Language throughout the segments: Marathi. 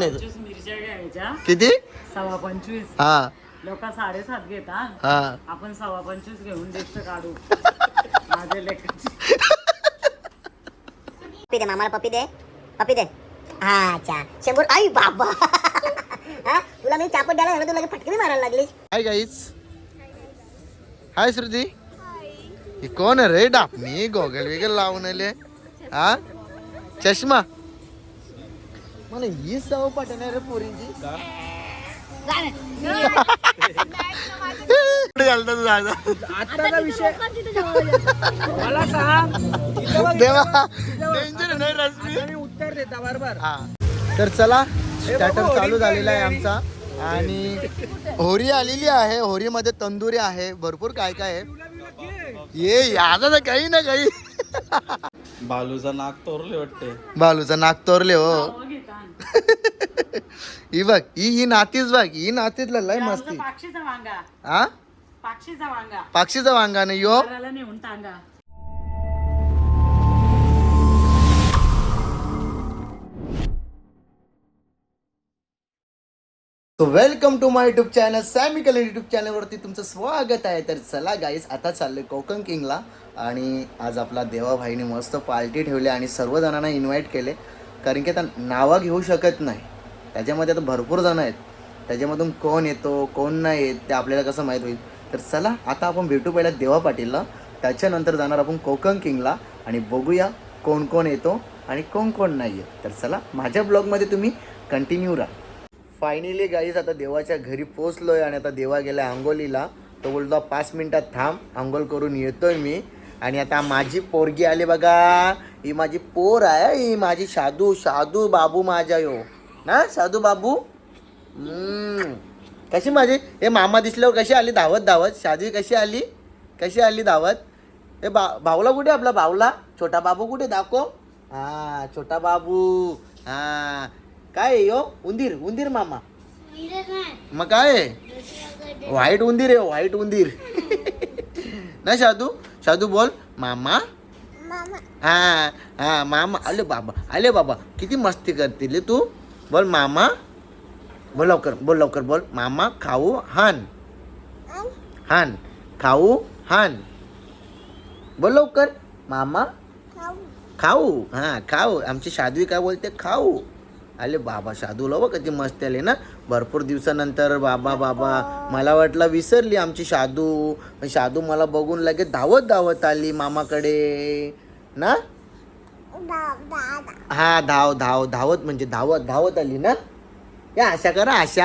पंचवीस मिरच्या घ्यायच्या. किती? सव्वा पंचवीस. हा. लोक साडेसात घेता हा. आपण सव्वा पंचवीस घेऊन लिस्ट काढू. माझ्या लेखाची पप्पी दे मामाला पप्पी दे. पप्पी दे. हा अच्छा. शंभर आई बाबा. हा? तुला मी चापट द्यायला झालं तुला लगेच फटके बी मारायला लागली. Hi guys hi Shruti. ही कोण आहे रे? डापणी गोगल वेगल लावून आले. हा? चष्मा. मला ही सव पटणार रे पोरींची. कुठे घालता तू दादा आताचा विषय मला सांग इथं बघ, देवा डेंजर नाही रश्मी? आता मी उत्तर देता बरोबर? हा. तर चला स्टार्टर चालू झालेला आहे आमचा. आणि होरी आलेली आहे होरीमध्ये तंदुरी आहे भरपूर काय काय आहे. ये यादा तर काही ना काही. बालूचा नाक तोरले वाटते. बालूचा नाक तोरले हो. हो बघ ही ही नातीच बघ ही नातीतला लय मस्ती. पाक्षीचा वांगा. हा पाक्षीचा वांगा. पाक्षीचा वांगा नाही यो. घराला नेऊन टांगा so welcome to my YouTube channel सॅमिकल YouTube चॅनलवरती तुमचं स्वागत आहे. तर चला गाईज आता चाललोय कोकण किंगला आणि आज आपला देवाभाईने मस्त पार्टी ठेवली आणि सर्वजणांना इन्व्हाइट केले. कारण की आता नावं घेऊ शकत नाही. त्याच्यामध्ये आता भरपूर जण आहेत. त्याच्यामधून कोण येतो कोण नाही येत ते आपल्याला कसं माहीत होईल? तर चला आता आपण भेटू पहिला देवा पाटीलला. त्याच्यानंतर जाणार आपण कोकण किंगला. आणि बघूया कोण कोण येतो आणि कोण कोण नाही आहे तर चला माझ्या ब्लॉगमध्ये तुम्ही कंटिन्यू राहा. फायनली गाईज आता देवाच्या घरी पोचलो आहे आणि आता देवा गेला आंघोलीला तो बोलतो पाच मिनटात थांब आंघोल करून येतोय मी. आणि आता माझी पोरगी आली बघा. ही माझी पोर आहे. ही माझी शादू शादू बाबू माझा यो. ना शादू बाबू. कशी माझी? हे मामा दिसल्यावर कशी आली? धावत धावत. शादी कशी आली? कशी आली धावत? हे बा भाऊला कुठे आपला भाऊला? छोटा बाबू कुठे? दाखव. हा छोटा बाबू. हा. काय यो? उंदीर उंदीर मामा. मग काय व्हाईट उंदीर आहे व्हाईट उंदीर. ना शादू? शादू बोल मामा? हा हा मामा. आले बाबा आले बाबा. किती मस्ती करतील तू. बोल मामा. बोल लवकर बोल लवकर बोल. मामा खाऊ हान. हान? खाऊ हान. बोल लवकर. मामा? खाऊ. हां खाऊ. आमची शादवी काय बोलते? खाऊ. आले बाबा शादूला बघ कधी मस्त आले ना. भरपूर दिवसानंतर बाबा बाबा. मला वाटलं विसरली आमची शादू शादू मला बघून लगेच धावत धावत आली मामाकडे. ना? हा धाव धाव धावत म्हणजे धावत धावत आली ना. या आशा करा आशा.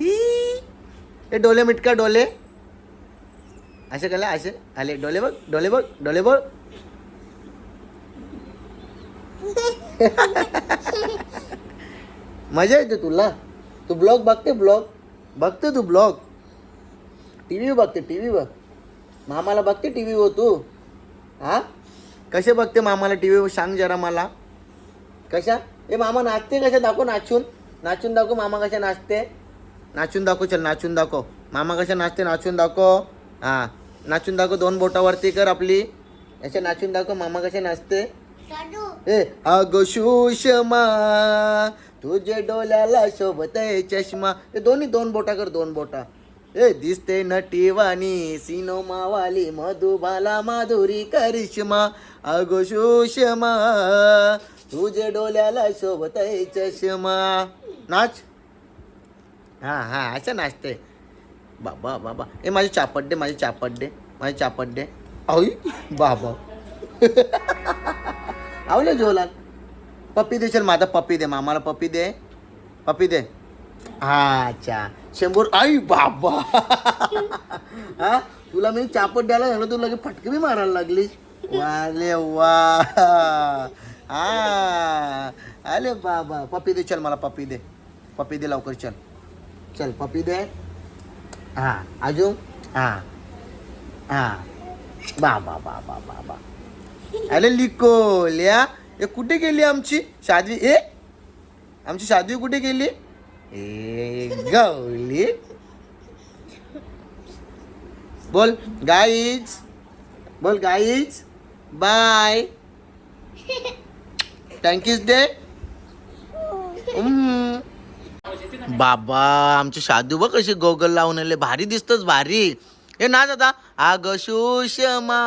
ही. हे डोले मिटका डोले. असे कला असे आले डोले बघ डोले बघ डोले बघ. मजा येते तुला. तू ब्लॉग बघते ब्लॉग? बघते तू ब्लॉग? टी व्ही बघते टी व्ही बघ मामाला बघते टी व्ही हो तू. हा? कसे बघते मामाला टी व्ही सांग जरा मला. कशा? ए मामा नाचते कशा? दाखव नाचून. नाचून दाखव मामा कशा नाचते. नाचून दाखव चल नाचून दाखव. मामा कशा नाचते नाचून दाखव. हां. नाचून दाखव दोन बोटावरती कर आपली. अशा नाचून दाखव मामा कशा नाचते. ए अगो सुषमा तुझे डोल्याला शोभत आहे चष्मा. ए दोन्ही दोन बोटा कर दोन बोटा. ए दिसते नटीवाणी सिनो मावाली मधुबाला माधुरी करिश्मा. अगो सुषमा तुझे डोल्याला शोभत आहे चष्मा. नाच. हा हा असं नाचते बाबा बाबा. ए माझी चापट दे माझी चापट दे माझी चापट दे. आई बाबा. आवले जेवला पप्पी देशील माझा पप्पी दे मामाला पप्पी दे. पप्पी दे. हा अच्छा. शंभर आई बाबा. हा? तुला मी चापट द्यायला झालं तू लगे फटके बी मारायला लागली वाले वा. हा. अरे बाबा. पप्पी दे चल मला पप्पी दे. पप्पी दे लवकर चल. चल पप्पी दे. हा अजून? हा. हा. बाबा बाबा बाबा अरे लिकोल्या ए कुठे गेली आमची शादी? ए आमची शादवी कुठे गेली? ए गवली. बोल गाईज बोल गाईज बाय थँक्यूज दे बाबा आमची शादू बघ कशी गोगल लावून आले. भारी दिसतच भारी. हे ना दादा. आग सुषमा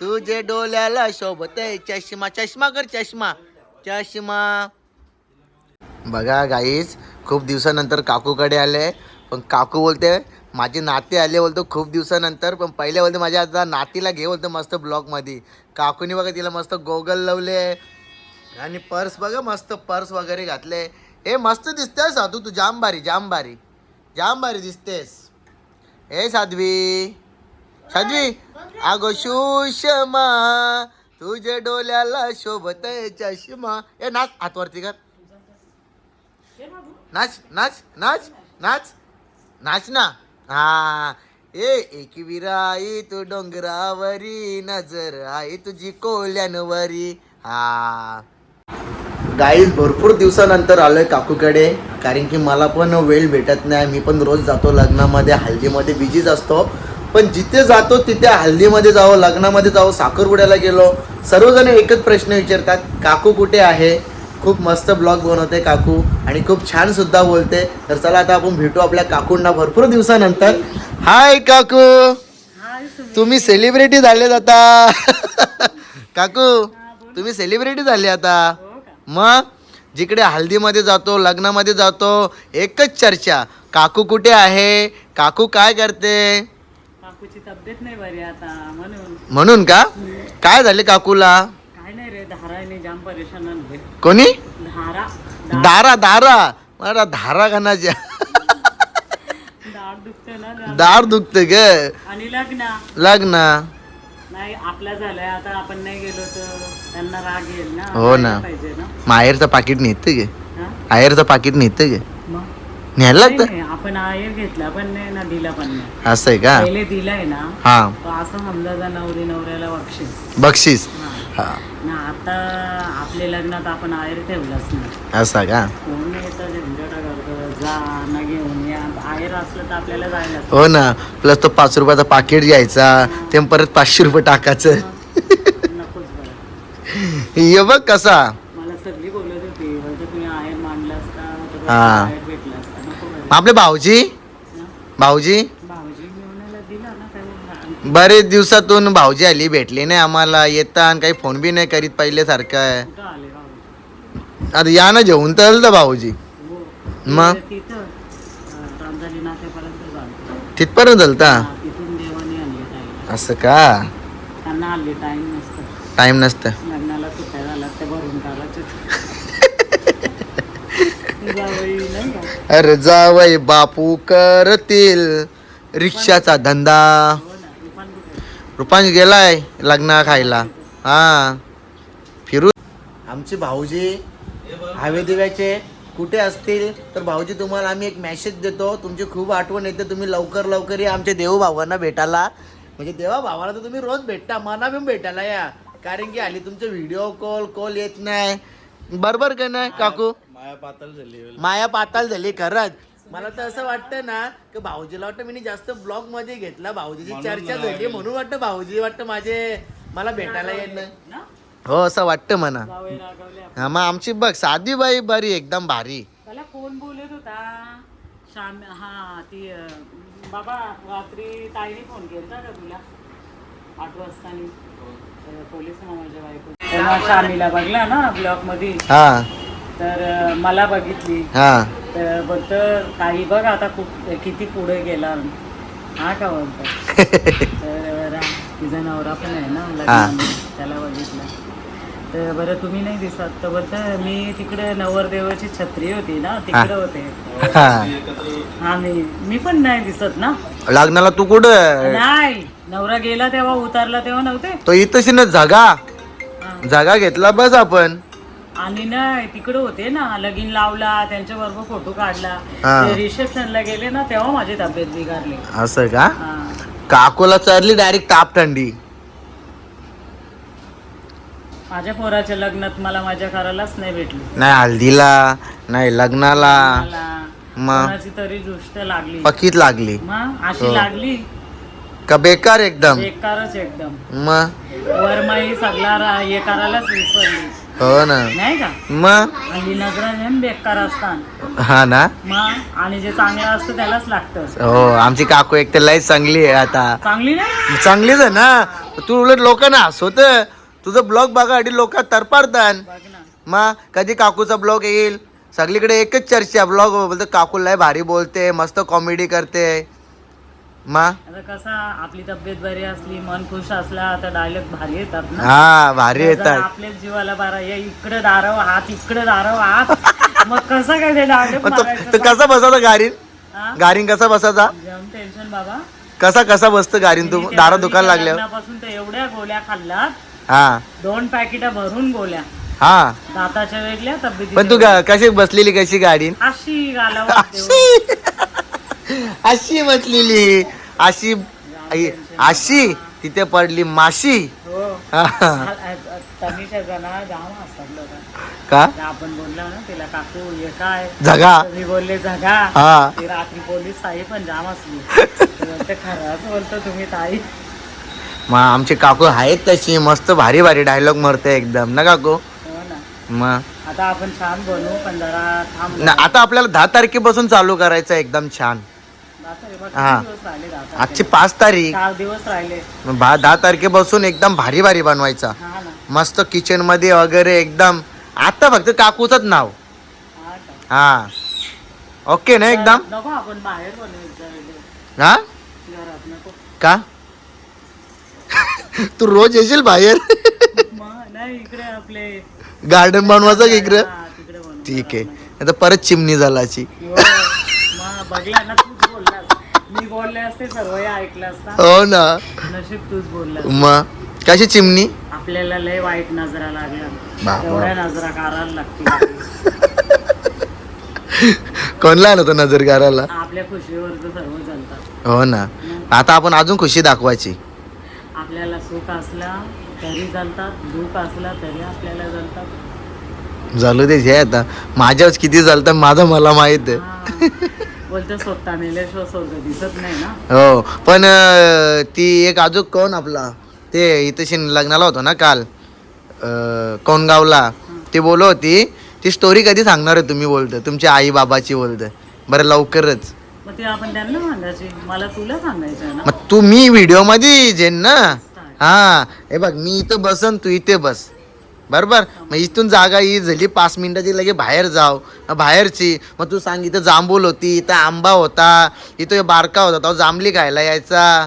तुझे डोल्याला शोभत चष्मा चष्मा कर चष्मा चष्मा. बघा गाईज खूप दिवसानंतर काकूकडे आले. पण काकू बोलते माझे नाते आले बोलतो खूप दिवसानंतर पण पहिले बोलते माझ्या आता नातीला घे बोलतो मस्त ब्लॉगमध्ये काकूनी बघा तिला मस्त गोगल लावले. आणि पर्स बघा मस्त पर्स वगैरे घातले. हे मस्त दिसतेस साधू तू जाम भारी जाम भारी जाम भारी दिसतेस. हे साध्वी. साध्वी अगो सुषमा तुझ्या डोल्याला शोभत चष्मा. ए नाच हातवरती कर. नाच नाच नाच नाच. नाच ना. हा. ए एक विराई तू डोंगरावरी नजर आई तुझी कोल्यांवरी. हा. गाईज भरपूर दिवसानंतर आलोय काकूकडे कारण की मला पण वेळ भेटत नाही. मी पण रोज जातो लग्नामध्ये हल्दीमध्ये बिझीच असतो. पण जिथे जातो तिथे हल्दीमध्ये जावं लग्नामध्ये जावं साखरपुड्याला गेलो सर्वजण एकच प्रश्न विचारतात काकू कुठे आहे? खूप मस्त ब्लॉग बनवते काकू आणि खूप छान सुद्धा बोलते. तर चला आता आपण भेटू आपल्या काकूंना भरपूर दिवसानंतर. हाय काकू! तुम्ही सेलिब्रिटी झाले आता. काकू तुम्ही सेलिब्रिटी झाले आता. मग जिकडे हल्दीमध्ये जातो लग्नामध्ये जातो एकच चर्चा काकू कुठे आहे? काकू काय करते? काकूची तब्येत नाही बरी आता म्हणून. म्हणून का? काय झाले काकूला? काय नाही रे धाराने जाम परेशान कोणी? धारा. दारा दारा मला धारा दाढ दुखते ना. दार. दुखते ग. आणि लग्न? लग्न. नाही आपला झालाय आता आपण नाही गेलो तर त्यांना राग येईल ना. हो ना. जायला पाहिजे ना. माहेरचं पाकिट नेते गे. हा? आयरचं पाकिट नेते गे. मग? न्यायला नाही, लागतं नाही, आपण आयर घेतला पण नाही ना दिला पण नाही. असं आहे का? पहिले दिलाय ना हा. तो असं समजायचा नवरी नवऱ्याला बक्षीस. बक्षीस. हा. ना आता आपल्या लग्नात आपण आयर ठेवलाच नाही. असा का? कोण येतं झंझटा करतं? जा ना घेऊन या. आयर असलं तर आपल्याला जायला हो ना. प्लस तो पाच रुपयाचा पाकिट घ्यायचा ते परत पाचशे रुपये टाकायचं. नकोच बरं. ये बघ कसा. मला सगळी बोलत होती. तुम्ही आयर मांडला असता तर हा. आयर भेटला असता नको बरं. आपले भाऊजी? भाऊजी? बरेच दिवसातून भाऊजी आली भेटली नाही आम्हाला. येता आणि काही फोन बी नाही करीत पहिले सारखं भाऊजी आता या ना जेवून तर भाऊजी. मग? चालतो तिथपर्यंत ताईला असं का? टाइम नसतं टाइम नसतं लग्नाला सुट्ट्या झाल्या त्या भरून काढायचे जावई नाही का अरे जावय बापू करतील. रिक्षाचा धंदा. रुपांश गेलाय लग्न खायला. हा. फिरू. आमचे भाऊजी हवे दिव्याचे कुठे असतील? तर भाऊजी तुम्हाला आम्ही एक मेसेज देतो. तुमची खूप आठवण येते. तुम्ही लवकर लवकर या आमच्या देव भावांना भेटायला. म्हणजे देवा भावाला तर तुम्ही रोज भेटता. मना पण भेटायला या. कारण की आली तुमचे व्हिडिओ कॉल कॉल येत नाही. बरोबर का नाही काकू? माया पातळ झाली माया पाताल झाली खरंच. मला तर असं वाटतं ना की भाऊजीला वाटतं मी जास्त ब्लॉगमध्ये घेतला. भाऊजीची चर्चा झाली. म्हणून वाटतं भाऊजी वाटतं माझे मला भेटायला ना? हो असं वाटतं म्हणा. हा मग आमची बघ साधी बाई बरी एकदम भारी. त्याला कोण बोलत होता? शाम हा ती अं, बाबा रात्री ताईने फोन केला का तुला? आठ वाजता पोलीस मामाच्या बायको शामीला बघला ना ब्लॉकमध्ये हा. तर मला बघितली. हा. तर बोलतं ताई बघ आता खूप किती पुढे गेला हा का बोलतो तर तिचा नवरा पण आहे ना त्याला बघितलं. तर बरं तुम्ही नाही दिसत. तर बोलतं मी तिकडे नवरदेवाची छत्री होती ना तिकडे होते. हा. मी मी पण नाही दिसत ना. लग्नाला तू कुठं? नाही. नवरा गेला तेव्हा उतरला तेव्हा नव्हते? तो इथंशी ना जागा. जागा घेतला बस आपण. आणि नाही तिकडे होते ना लगीन लावला त्यांच्या बरोबर फोटो काढला. हा. ते रिसेप्शनला गेले ना तेव्हा माझी तब्येत बिघडली. असं का? हा. काकूला चरली डायरेक्ट ताप थंडी माझ्या पोराच्या लग्नात मला माझ्या घरालाच नाही भेटली. नाही हल्दीला नाही लग्नाला. मला मग? कोणाची तरी दृष्ट लागली. पकीत लागली. मग? अशी हो. लागली. का बेकार एकदम? बेकारच एकदम. मग? वरमाई सगळा रा- हे करायलाच विसरली. हो ना. नाही का? मग आणि नजरा नेम बेकार असतात. हा ना? मग आणि जे चांगलं असतं त्यालाच लागतं. हो आमची काकू एक तर लय चांगली आहे आता. चांगली नाही? चांगलीच आहे ना? तू उलट लोक ना हसवत. तुझं ब्लॉग बघा अडी लोक तरपाडतात बघ ना. मग कधी काकूचा ब्लॉग येईल? सगळीकडे एकच चर्चा ब्लॉग बोलतो काकू लय भारी बोलते मस्त कॉमेडी करते. मा? आता कसं आपली तब्येत बरी असली मन खुश असला तर डायलॉग भारी येतात ना? हा भारी जर येतात. आपल्याच जीवाला बारा या इकडे दारव हात इकडे दारव हात. मग कसं काय ते डायलॉग मग तो- तो कसा बसायचा गारीन गारीन कसा बसायचा? टेन्शन बाबा. कसा कसा बसतो गारीन तू दारा दुकान लागल्यावर. लग्नापासून तर एवढ्या गोळ्या खाल्ल्यात. हा. दोन पॅकेट भरून गोळ्या. हा. दाताच्या वेगळ्या तब्येती पण तू गा- कशी बसलेली कशी गाडीन अशी घालावं अशी. अशी बसलेली अशी आई- अशी तिथे पडली माशी. हो. जाम का? आपण बोललो ना तिला काकू हे काय? जगा मी बोलले जगा हा. ती रात्री पोलीस ताई पण जाम असली खरंच बोलतो तुम्ही ताई. मग आमची काकू आहेत तशी मस्त भारी भारी डायलॉग मारते एकदम. ना काकू? हो ना. मग आता आपण छान बनवू पण जरा थांब. आता आपल्याला दहा तारखेपासून चालू करायचं एकदम छान. हे आजची पाच तारीख. चार दिवस राहिले. दहा तारखेपासून एकदम भारी भारी बनवायचा. हा ना. मस्त किचनमध्ये वगैरे एकदम. आता फक्त काकूचंच नाव. हा का? हा. ओके ना एकदम? नको आपण बाहेर बनवायचं हा? घरात नको. का? तू रोज येशील बाहेर? मग नाही इकडे आपले. गार्डन बनवायचं इकडं? हा, तिकडे बनवू. ठीक आहे. आता परत चिमणी झालाची हो, मग बघला ना तूच बोललास मी बोलले असते सर्व हे ऐकलं असता. हो ना. नशीब तूच बोललास मग? कशी चिमणी? आपल्याला लय वाईट नजरा लागल्या. एवढ्या नजरा काढायला लागतील कोणला आलं होतं नजर करायला आपल्या खुशीवर तर सर्व चालतात हो ना. आता आपण अजून खुशी दाखवायची. आपल्याला सुख असला तरी चालतात दुःख असला तरी आपल्याला चालतात. झालं ते हे आता. माझ्याच किती चालतं माझं मला माहीत आहे. हा. बोलतो स्वतः मेल्याशिवाय स्वर्ग दिसत नाही ना. हो पण अं, ती एक अजून कोण आपला? ते इथं लग्नाला होतो ना काल. अं, कोणगावला. ती बोलत होती ती स्टोरी कधी सांगणार आहे तुम्ही? बोलतं. तुमच्या आई बाबाची बोलतं. बरं लवकरच. मग ते आपण त्यांना सांगायची मला तुला सांगायचं आहे ना. मग तू मी व्हिडिओमध्ये जेन ना? हा. हे बघ मी इथं बसन तू इथे बस. बरोबर? मग इथून जागा ही झाली पाच मिनिटाची लगे बाहेर जाव. बाहेरची मग तू सांग इथं जांभूल होती इथं आंबा होता इथं बारका होता तो जांभली खायला यायचा.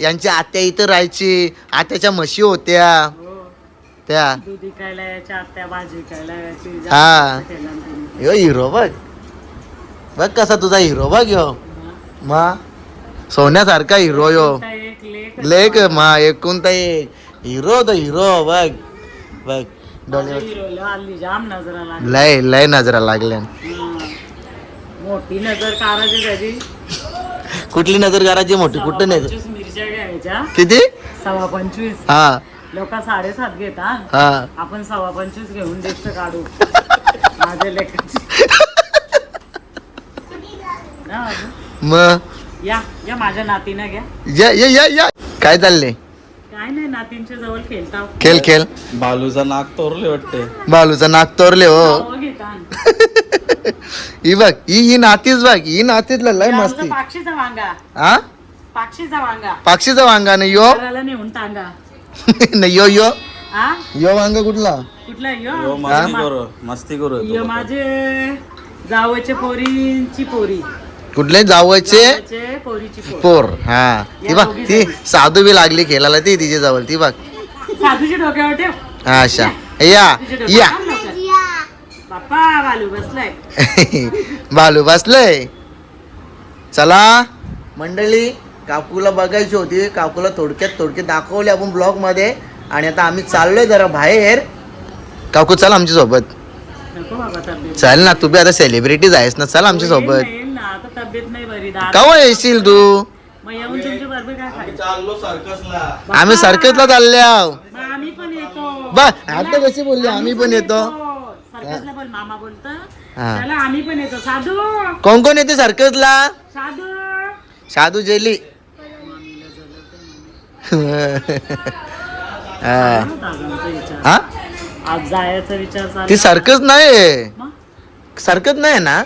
यांची आत्या इथं राहायची आत्याच्या म्हशी होत्या. त्या. हा. यो हिरो बघ. बघ कसा तुझा हिरो बघ यो. मा. सोन्यासारखा हिरो यो. लेख मा एकूण तर एक. हिरो तो हिरो बघ. बघ डोळे हिरोला हल्ली जाम नजरा लागली. लय लय नजरा लागल्या. हा. मोठी नजर काढायची त्याची. कुठली नजर करायची मोठी? कुठं नजर? पंचवीस मिरच्या घ्यायच्या. किती? सव्वा पंचवीस. हा. लोक साडेसात घेतात. हा. आपण सव्वा पंचवीस घेऊन लिस्ट काढू. माझ्या लेखाची? मग? या या माझ्या नातीनं घ्या. या या या या. काय चालले काय नाही नातींच्या जवळ खेळता. खेळ खेळ. बालूचा नाक तोरले वाटते. बालूचा नाक तोरले हो. घेता ही बघ ही ही नातीच बघ ही नातीतला लय मस्ती. पाक्षीचा वांगा. हा पाक्षीचा वांगा. पाक्षीचा वांगा ना यो. घराला नेऊन टांगा. न यो यो. हा यो वांगा कुठला? कुठला यो? यो मस्ती करू मस्ती करू यो माझे जावचे पोरींची पोरी. कुठले? पोरीची पोर. पोर. हा. ती बघ ती साधू बी लागली खेळायला ती तिच्या जवळ ती बघ. साधूच्या डोक्यावर ठेव. हा अशा या. तुझ्या या. डोक्यावर. बाप्पा बालू बसलाय. बालू बसलय. चला. मंडळी काकूला बघायची होती. काकूला थोडक्यात थोडक्यात दाखवली आपण ब्लॉगमध्ये आणि आता आम्ही चाललोय जरा बाहेर. काकू चल आमच्यासोबत नको बाबा तब्येत. चल ना तू बी आता सेलिब्रिटीज आहेस ना चल आमच्यासोबत तब्येत नाही बरी दादा कवा येशील तू? मग येऊन तुमच्या बरोबर काय खायचं? चाललो सर्कसला आम्ही सर्कसला चालल्या मग आम्ही पण येतो. बा आता कशी बोलली? आम्ही पण येतो. सर्कसला बोल मामा बोलत. हा. चला आम्ही पण येतो. साधू. कोण कोण येते सर्कसला साधू. साधू जेली. हा. दादांचा विचार. हा? आज जायचा विचार ती चालला सर्कस नाही मग? सर्कस नाही ना?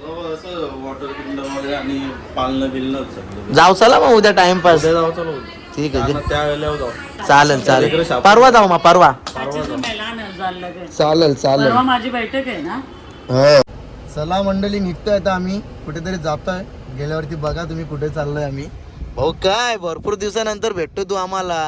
तो असं वॉटर किंगडम वगैरे आणि पालणं बिलणं सगळं. जाऊ चला मग उद्या टाइमपास जाऊ चलो ठीक आहे त्या वेळेला जाऊ. चालेल चालेल. परवा जाऊ मग परवा. चालेल चालेल. परवा माझी बैठक आहे ना? हो. चला मंडळी निघतोय आता आम्ही. कुठेतरी जातोय. गेल्यावरती बघा तुम्ही कुठे चाललोय आम्ही. भाऊ काय? भरपूर दिवसानंतर भेटतो तू आम्हाला.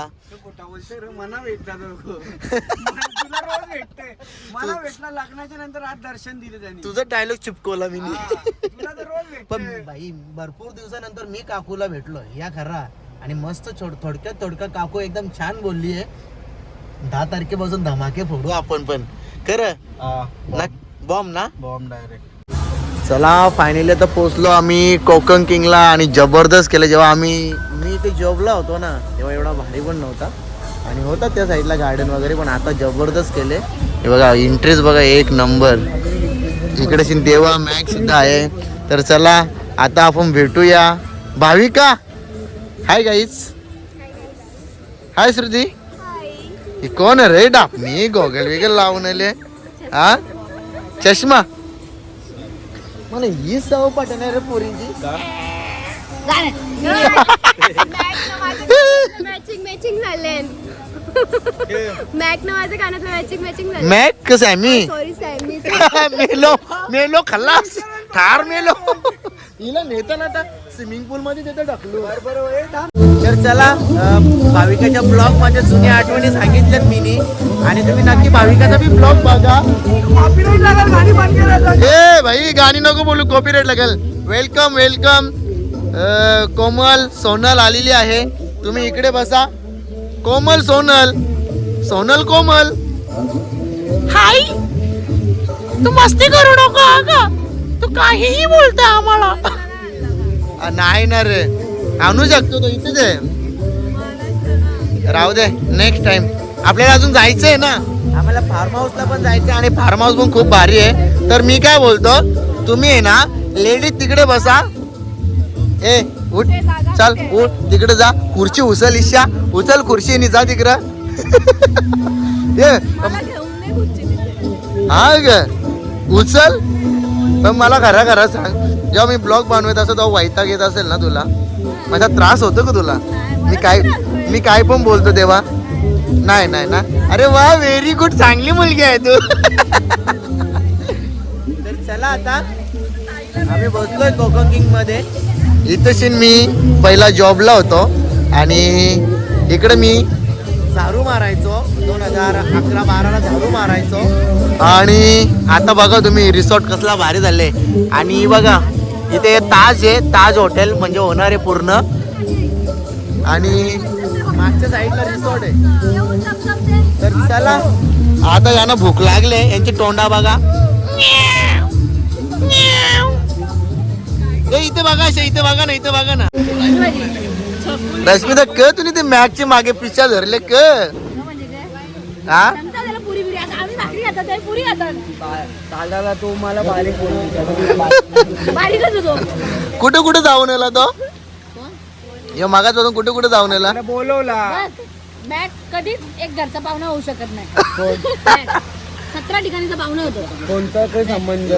मला भेटला तो. तुला रोज भेटते मला भेटला लग्नाच्या नंतर आज दर्शन दिले त्यांनी. तुझा डायलॉग चिपकवला मी. तुला तर रोज पण भेटते भाई भरपूर दिवसानंतर मी काकूला भेटलो या खरा. आणि मस्त छोड- थोडक्यात थोडक्यात काकू एकदम छान बोलली आहे. दहा तारखेपासून धमाके फोडू आपण पण. खरं? बॉम्ब ना बॉम्ब डायरेक्ट चला फायनली आता पोहोचलो आम्ही कोकण किंगला आणि जबरदस्त केलं. जेव्हा आम्ही मी ते जॉबला होतो ना तेव्हा एवढा भारी पण नव्हता. आणि होता त्या साईडला गार्डन वगैरे पण आता जबरदस्त केले. हे बघा इंटरेस्ट बघा एक नंबर इकडे देवा मॅक सुद्धा आहे. तर चला आता आपण भेटूया. भाविका! हाय गाईच हाय श्रुती कोण रे? डापणी गोगल वेगल लावून आले. हा? चष्मा? मला ही सव पटणार रे पोरीची. मॅचिंग मॅचिंग झाले मॅक ना माझ्या कानातलं मॅचिंग मॅचिंग झाले मॅक कसं आहे मी सॉरी सॅमी मेलो मेलो खल्लास. ठार मेलो. हिला नेता ना आता स्विमिंग पूल मध्ये तिथे टाकलो तर चला भाविकाच्या ब्लॉग माझ्या जुन्या आठवणी सांगितल्यात मीनी. आणि तुम्ही नक्की भाविकाचा बी ब्लॉग बघा. ए भाई गाणी नको बोलू कॉपीराईट लागेल. वेलकम वेलकम कोमल सोनल आलेली आहे. तुम्ही इकडे बसा. कोमल सोनल. सोनल कोमल. हाय तू मस्ती करू नको का तू काहीही बोलता आम्हाला. नाही ना रे. आणू शकतो तो इथेच आहे. राहू दे नेक्स्ट टाइम आपल्याला अजून जायचं आहे ना? आम्हाला फार्म हाऊसला पण जायचं आहे आणि फार्म हाऊस पण खूप भारी आहे. तर मी काय बोलतो तुम्ही आहे ना लेडीज तिकडे बसा. ए उठ चल उठ तिकडे जा. खुर्ची उचल इच्छा उचल खुर्ची आणि जा तिकडं. हा ग. उचल. पण मला खरा खरा सांग. जेव्हा मी ब्लॉग बनवत असतो तेव्हा वैताग येत असेल ना तुला? माझा त्रास होतो का तुला? मी काय मी काय पण बोलतो तेव्हा. नाही नाही ना अरे वा व्हेरी गुड चांगली मुलगी आहे तू. तर चला आता. आम्ही बसलोय कोकण किंगमध्ये. इथं मी पहिला जॉबला होतो आणि इकडे मी झाडू मारायचो. दोन हजार अकरा बाराला झाडू मारायचो. आणि आता बघा तुम्ही रिसॉर्ट कसला भारी झाले आणि बघा इथे ताज आहे ताज हॉटेल म्हणजे होणार आहे पूर्ण. आणि मागच्या साईडला रिसॉर्ट आहे. तर चला आता यांना भूक लागले यांची तोंडा बघा. इथे बघा अशा इथे बघा ना इथे बघा ना. रश्मिता क तुम्ही ते मॅगचे मागे पिच्छा धरले क हा नंतर त्याला पुरी बिरी आता खातात ते पुरी खातात दादाला तू मला बारीक बोलतो बारीकच होतो कुठे कुठे जाऊन आला तो? या मागापासून कुठे कुठे जाऊन आला? मला बोलवला. बॅग कधीच एक घरचा पाहुणा होऊ शकत नाही. सतरा ठिकाणीचा पाहुणा होतो. कोणता काही संबंध?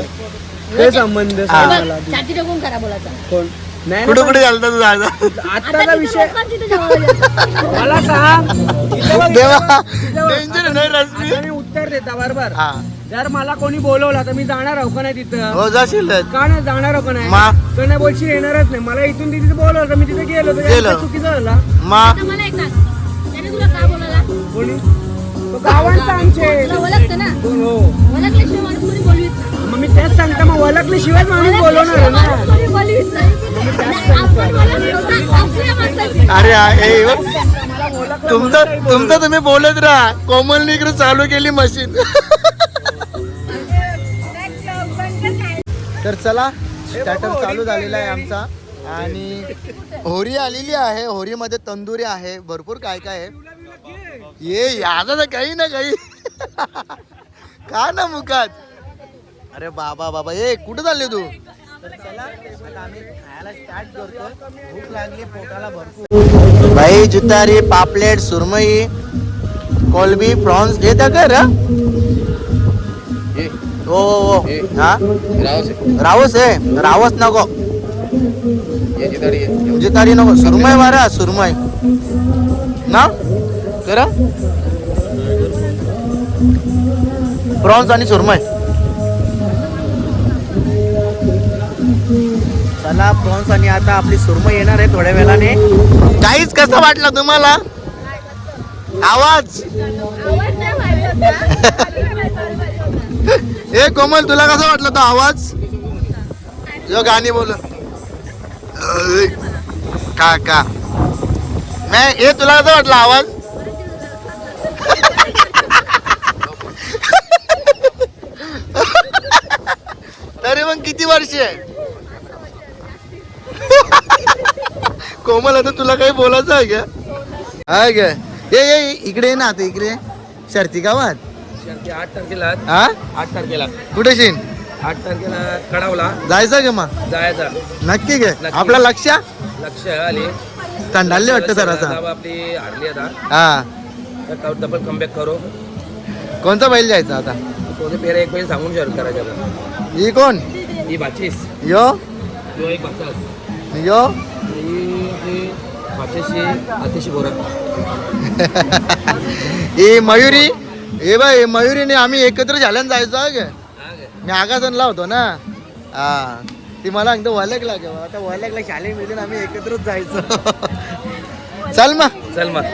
काय संबंध छाती टाकून करा बोलायचा? कोण? नाही कुठे ना, कुठे चालता तू दादा? आता तिथं विषय लोकांची तिथं जेवायला. मला सांग. इथं बघ, देवा. डेंजर नाही रश्मी आता मी उत्तर देता बरोबर. हा. जर मला कोणी बोलवला तर मी जाणार आहो का नाही तिथं? हो जाशील. का नाही जाणार आहो का नाही? मा तर नाही बोलशील येणारच नाही. मला इथून तिथे बोलवलं तर मी तिथे गेलो तर गेलो. यांचं चुकीचं झाला. मा आता मला एक सांग. त्याने तुला का बोलायला कोणी? तो गावांचा आमचे. तुला ओळखतं ना? हो ओळखल्याशिवाय माणूस कोणी बोलवीत नाही. मग मी तेच सांगतो मग ओळखल्याशिवाय माणूस बोलवणार आहे माणूस ना कोणी बोलवीत नाही. आपण ओळख ठेवतो, आपल्या माणसाची. अरे हा, ए, बघ. तुमचं तुमचं तुम्ही बोलत राहा. कोमलने इकडे चालू केली मशीन. तर चला स्टार्टर चालू झालेला आहे आमचा. आणि होरी आलेली आहे होरीमध्ये तंदुरी आहे भरपूर काय काय आहे. ये यादा तर काही ना काही. का ना मुखात अरे बाबा बाबा ए कुठं चालले तू? तर चला आता आम्ही खायला स्टार्ट करतो भूक लागली पोटाला भरपूर. भाई जुतारी पापलेट सुरमई कोलबी प्रॉन्स हे त्या कर हो. हो हा रावस आहे. रावस नको. जितारी नको. सुरमय मारा सुरमय ना? करा. प्रॉन्स आणि सुरमय चला प्रॉन्स आणि आता आपली सुरमई येणार आहे थोड्या वेळाने. काहीच कसं वाटलं तुम्हाला? आवाज? ए कोमल तुला कसा वाटला तो आवाज? जो गाणी बोल. का का? मैं हे तुला कसा वाटला आवाज? तरी मग किती वर्ष आहे? कोमल आता तुला काही बोलायचं आहे का? हा का? ये ये इकडे ये ना आता इकडे शर्ती गावात? आठ तारखेला. हा? आठ तारखेला. कुठे शिन? आठ तारखेला कडावला. जायचं का मग? जायचा. नक्की नक्की. आपला लक्ष? लक्ष आली. थंडाले वाटतं सर आता. आपली हारली आता. हा. डबल कमबॅक करू. कोणता बैल जायचा आता? कोणी पेरा एक बैल सांगून शेअर करायचा. ही कोण? ही बाचीस. यो? किंवा एक बाचास. यो? ही ही मयुरी. हे बाय मयुरीने आम्ही एकत्र झाल्यानं जायचो गे. मी आगासनला होतो ना. हा. ती मला एकदा वलकला गे. आता वलकला शाळे मिळून आम्ही एकत्रच जायचो. चल मग. चल मग.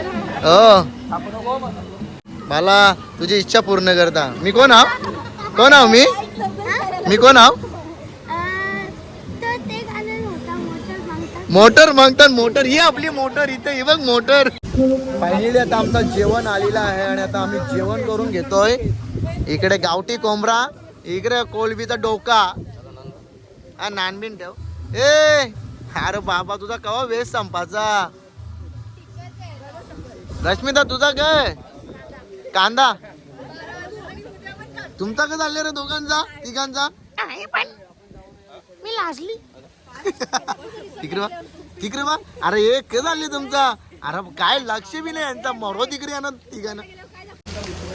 हो. मला तुझी इच्छा पूर्ण करता. मी कोण आहो? कोण आहो मी? मी कोण आहो? मोटर मागतात मोटर. ही आपली मोटर इथे ही बघ मोटर. फायनली आता आमचं जेवण आलेलं आहे आणि आता आम्ही जेवण करून घेतोय. इकडे गावठी कोंबरा इकडे कोलबीचा डोका. हा नानबिन ठेव. ए अरे बाबा तुझा कवा वेळ संपाचा रश्मिता तुझा काय? कांदा. तुमचा काय चालले रे दोघांचा तिघांचा? मी लाजली. तिकडे बा तिकडे बा अरे काय झाले तुमचा. अरे काय लक्ष बी नाही यांचा. मरो तिकडे आहे ना तिघांना.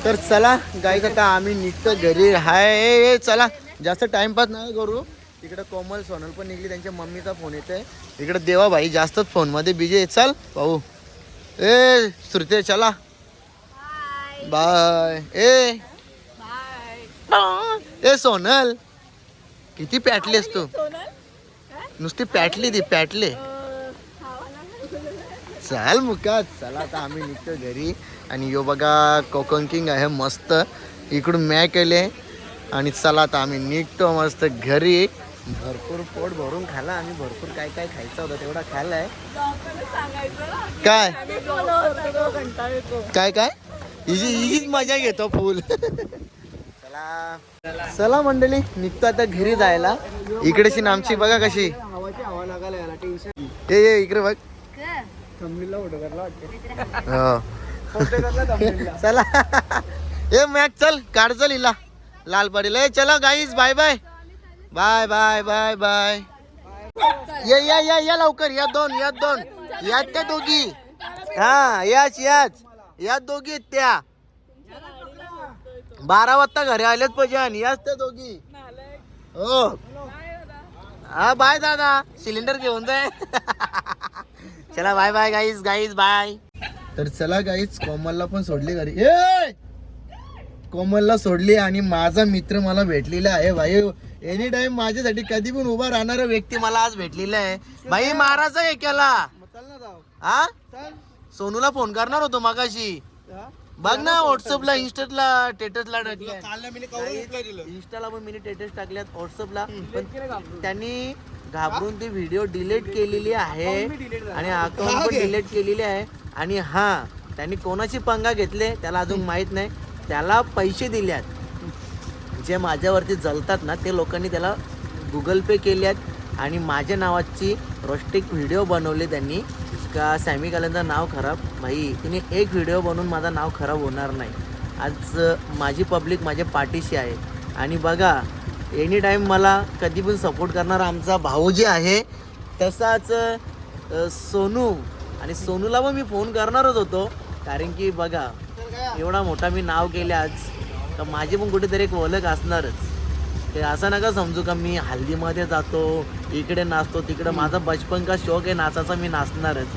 तर चला गाईज आता आम्ही निघतो घरी. हाय चला. जास्त टाइमपास नाही करू. तिकडे कोमल सोनल पण निघली. त्यांच्या मम्मीचा फोन येतोय. इकडे देवाभाई जास्तच फोनमध्ये बिजी आहे चल पाहू ए श्रुते चला. बाय ए. ए सोनल. किती पॅटलीस तू? नुसती पॅटली ती पॅटले. चाल मुका चला आता आम्ही निघतो घरी. आणि यो बघा कोकण किंग आहे मस्त. इकडून मॅ केले. आणि चला आता आम्ही निघतो मस्त घरी. भरपूर पोट भरून खाला आम्ही. भरपूर काय काय खायचं होतं तेवढा खाल्लाय. काय? काय काय? हिची हिचीच मजा घेतो फुल. चला. चला मंडळी निघतो आता घरी जायला. इकडेशी आमची बघा कशी. टेन्शन. ये ये इकडे बघ. थंबनीला फोटो करला वाटतं. हो. फोटो करला थंबनीला चला. ए मॅच चल काढ चल हिला. लाल पडीला ए चला guys bye bye bye bye bye bye ये या या या लवकर या दोन या दोन. यात त्या दोघी. हा याच याच. या दोघी त्या. बारा वाजता घरी आल्याच पाहिजे आणि याच त्या दोघी. हो. हा बाय दादा. सिलेंडर घेऊन जाय. चला bye bye guys guys bye तर चला गाईज कोमलला पण सोडली घरी. ए! कोमलला सोडली आणि माझा मित्र मला भेटलेला आहे. भाई एनी टाइम माझ्यासाठी कधी पण उभा राहणारा व्यक्ती मला आज भेटलेला आहे. भाई मारायचा आहे केला हा? सोनूला फोन करणार होतो मागाशी? बघ ना व्हॉट्सअपला इन्स्टाला स्टेटसला इंस्टाला पण मी स्टेटस टाकल्यात व्हॉट्सअपला पण त्यांनी घाबरून ती व्हिडिओ डिलीट केलेली आहे आणि अकाउंट पण डिलीट केलेली आहे. आणि हा त्यांनी कोणाची पंगा घेतले त्याला अजून माहीत नाही. त्याला पैसे दिल्यात. जे माझ्यावरती जलतात ना ते लोकांनी त्याला गुगल पे केल्यात. आणि माझ्या नावाची रोस्टिक व्हिडिओ बनवले त्यांनी. का? सॅमी कलनचं नाव खराब? भाई तिने एक व्हिडिओ बनवून माझं नाव खराब होणार नाही. आज माझी पब्लिक माझ्या पाठीशी आहे. आणि बघा एनी टाईम मला कधी पण सपोर्ट करणारा आमचा भाऊ जे आहे तसाच सोनू. आणि सोनूला पण मी फोन करणारच होतो. कारण की बघा एवढा मोठा मी नाव केले आज तर माझी पण कुठेतरी एक ओळख असणारच. ते असं नका समजू का मी हल्दीमध्ये जातो इकडे नाचतो तिकडे माझा बचपन का शौक आहे नाचाचा मी नाचणारच.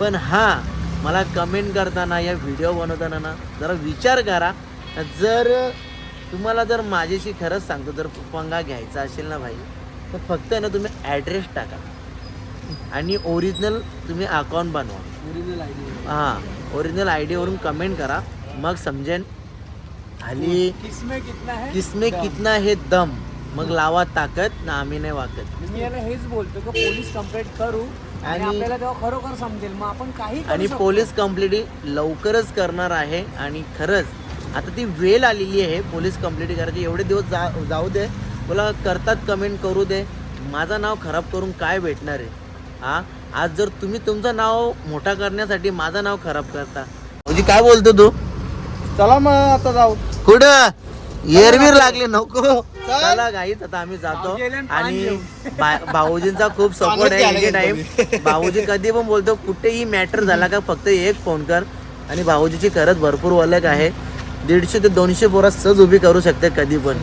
पण हां मला कमेंट करताना या व्हिडिओ बनवताना ना जरा विचार करा. जर तुम्हाला जर माझ्याशी खरंच सांगतो जर पंगा घ्यायचा असेल ना भाई तर फक्त ना तुम्ही ॲड्रेस टाका. आणि ओरिजिनल तुम्ही अकाउंट बनवा. ओरिजिनल आयडी हां ओरिजिनल आय डीवरून कमेंट करा. मग समजेन हल्ली किसमे कितना है? किसमे कितना हे दम? मग लावा ताकद ना आम्ही नाही वाकत मी याला हेच बोलतो की पोलीस कंप्लेंट करू आणि आणि- आपल्याला तेव्हा खरोखर समजेल. मग आपण काही करू आणि शकतो. पोलीस कंप्लेंट लवकरच करणार आहे आणि खरंच आता ती वेळ आलेली आहे पोलीस कंप्लेंट करायची. एवढे दिवस जा जाऊ दे. मला करतात कमेंट करू दे. माझं नाव खराब करून काय भेटणार आहे? हा? आज जर तुम्ही तुमचं नाव मोठा करण्यासाठी माझं नाव खराब करता. म्हणजे काय बोलतो तू? चला मग आता जाऊ. कुठं? एरवीर लागले नको. चला. गाईत आता आम्ही जातो. आणि भाऊजींचा खूप सपोर्ट आहे एनी टाइम भाऊजी कधी पण बोलतो कुठेही मॅटर झाला का फक्त एक फोन कर. आणि भाऊजीची खरंच भरपूर ओळख आहे. दीडशे ते दोनशे पोरं सहज उभी करू शकते कधी पण.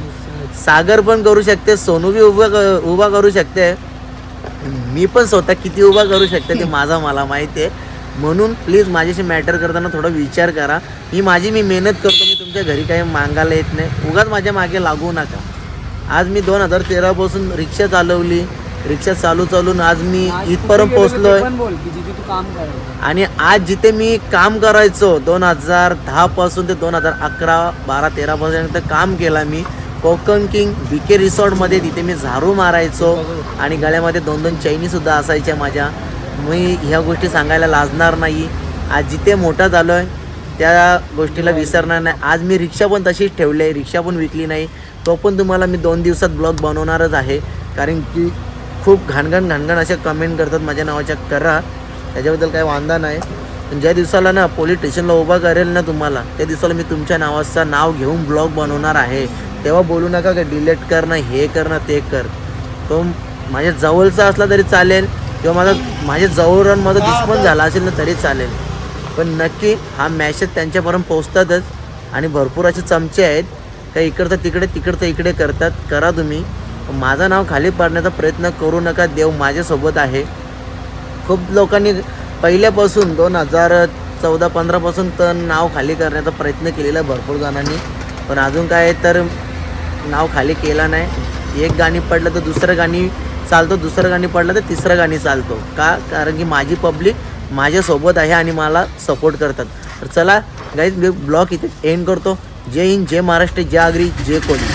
सागर पण करू शकते सोनू बी उभा क- उभा करू शकते. मी पण स्वतः किती उभा करू शकते ते माझा मला माहिती आहे. म्हणून प्लीज माझ्याशी मॅटर करताना थोडा विचार करा. ही माझी मी मेहनत करतो मी तुमच्या घरी काही मागायला येत नाही. उगाच माझ्या मागे लागू नका. आज मी दोन हजार तेरापासून रिक्षा चालवली. रिक्षा चालू चालून आज मी इथपर्यंत काम करायचं आणि आज जिथे मी काम करायचो दोन हजार दहापासून ते दोन हजार अकरा बारा तेरापर्यंत काम केला मी. कोकण किंग बी के रिसॉर्टमध्ये तिथे मी झाडू मारायचो. आणि गळ्यामध्ये दोन दोन चैनीसुद्धा असायच्या माझ्या. मी ह्या गोष्टी सांगायला लाजणार नाही. आज जिथे मोठा झालो आहे त्या गोष्टीला विसरणार नाही. आज मी रिक्षा पण तशीच ठेवली आहे. रिक्षा पण विकली नाही. तो पण तुम्हाला मी दोन दिवसात ब्लॉग बनवणारच आहे. कारण की खूप घाणघाण घाणघाण अशा कमेंट करतात माझ्या नावाच्या करा. त्याच्याबद्दल काही वांदा नाही. पण ज्या दिवसाला ना पोलीस स्टेशनला उभा करेल ना तुम्हाला त्या दिवसाला मी तुमच्या नावाचं नाव घेऊन ब्लॉग बनवणार आहे. तेव्हा बोलू नका का डिलीट करणं हे करणं ते कर. तो माझ्या जवळचा असला तरी चालेल. किंवा माझा माझ्या जवळ माझा दुश्मन झाला असेल ना तरी चालेल. पण नक्की हा मॅसेज त्यांच्यापर्यंत पोचतातच आणि भरपूर असे चमचे आहेत. का इकडचं तिकडे तिकडचं इकडे करतात. करा तुम्ही. माझं नाव खाली पाडण्याचा प्रयत्न करू नका. देव माझ्यासोबत आहे. खूप लोकांनी पहिल्यापासून दोन हजार चौदा पंधरापासून तर नाव खाली करण्याचा प्रयत्न केलेला आहे भरपूर जणांनी. पण अजून काय तर नाव खाली केला नाही. एक गाणी पडलं तर दुसरं गाणी चालतो दुसरं गाणी पडलं तर तिसरं गाणी चालतो. का? कारण की माझी पब्लिक माझ्यासोबत आहे आणि मला सपोर्ट करतात. तर चला गाईज मी ब्लॉग इथे एंड करतो. जय हिंद जय महाराष्ट्र जय आगरी जय कोणी